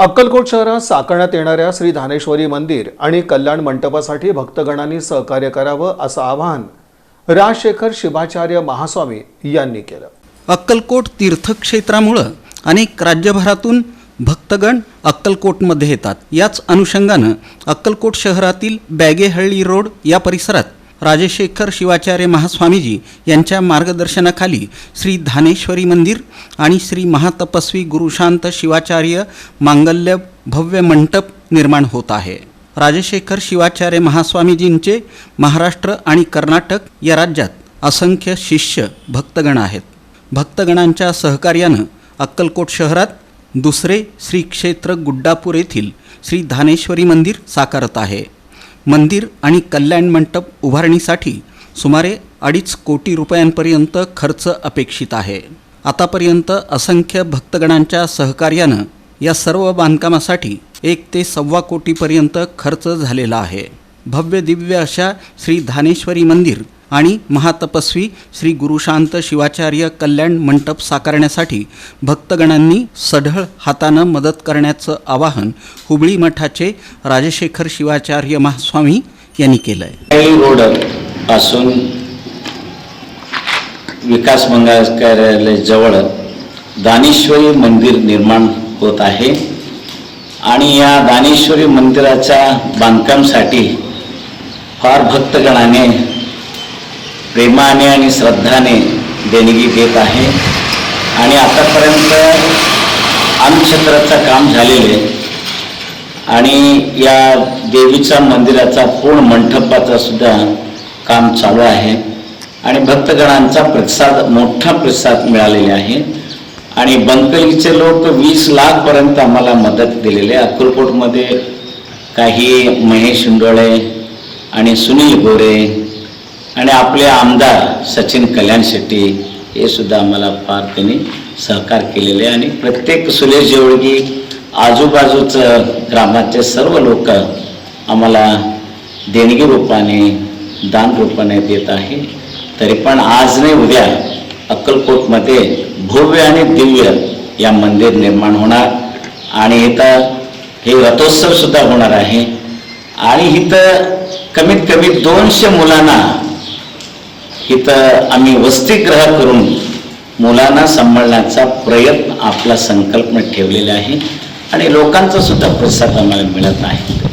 अक्कलकोट शहरात साकारण्यात येणाऱ्या श्री धानेश्वरी मंदिर आणि कल्याण मंडपासाठी भक्तगणांनी सहकार्य करावं असं आवाहन राजशेखर शिवाचार्य महास्वामी यांनी केलं. अक्कलकोट तीर्थक्षेत्रामुळं अनेक राज्यभरातून भक्तगण अक्कलकोटमध्ये येतात. याच अनुषंगानं अक्कलकोट शहरातील बॅगेहळ्ळी रोड या परिसरात राजशेखर शिवाचार्य महास्वामीजी यांच्या मार्गदर्शनाखाली श्री धानेश्वरी मंदिर आणि श्री महातपस्वी गुरुशांत शिवाचार्य मांगल्य भव्य मंटप निर्माण होत आहे. राजशेखर शिवाचार्य महास्वामीजींचे महाराष्ट्र आणि कर्नाटक या राज्यात असंख्य शिष्य भक्तगण आहेत. भक्तगणांच्या सहकार्यानं अक्कलकोट शहरात दुसरे श्री क्षेत्र गुड्डापूर येथील श्री धानेश्वरी मंदिर साकारत आहे. मंदिर आणि कल्याण मंटप उभारणीसाठी सुमारे अडीच कोटी रुपयांपर्यंत खर्च अपेक्षित आहे. आतापर्यंत असंख्य भक्तगणांच्या सहकार्यानं या सर्व बांधकामासाठी एक ते सव्वा कोटीपर्यंत खर्च झालेला आहे. भव्य दिव्य अशा श्री धानेश्वरी मंदिर आणि महातपस्वी श्री गुरुशांत शिवाचार्य कल्याण मंटप साकारण्यासाठी भक्तगणांनी सढळ हातानं मदत करण्याचं आवाहन हुबळी मठाचे राजशेखर शिवाचार्य महास्वामी यांनी केलं आहे रोडपासून विकास मंगळ कार्यालय जवळ दानेश्वरी मंदिर निर्माण होत आहे आणि या दानेश्वरी मंदिराच्या बांधकामसाठी फार भक्तगणाने प्रेमाने आणि श्रद्धाने देणगी देत आहे. आणि आतापर्यंत अन्नक्षेत्राचं काम झालेलं आहे. आणि या देवीच्या मंदिराचा पूर्ण मंडपाचा सुद्धा काम चालू आहे. आणि भक्तगणांचा प्रतिसाद मोठा प्रतिसाद मिळालेला आहे. आणि बंकलीचे लोक वीस लाखपर्यंत आम्हाला मदत दिलेली आहे. अक्कलकोटमध्ये काही महेश इंडोळे आणि सुनील गोरे आणि आपले आमदार सचिन कल्याण शेट्टी हे सुद्धा आम्हाला फार त्यांनी सहकार केलेले आहे. आणि प्रत्येक सुलेश जेवळगी आजूबाजूचं ग्रामाचे सर्व लोक आम्हाला देणगी रूपाने दान रूपाने देत आहे. तरी पण आज नाही उद्या अक्कलकोटमध्ये भव्य आणि दिव्य या मंदिर निर्माण होणार. आणि इथं हे रथोत्सवसुद्धा होणार आहे. आणि इथं कमीत कमी दोनशे मुलांना इथं आम्ही वसतिग्रह करून मुलांना सांभाळण्याचा प्रयत्न आपला संकल्प ठेवलेला आहे. आणि लोकांचा सुद्धा प्रतिसाद आम्हाला मिळत आहे.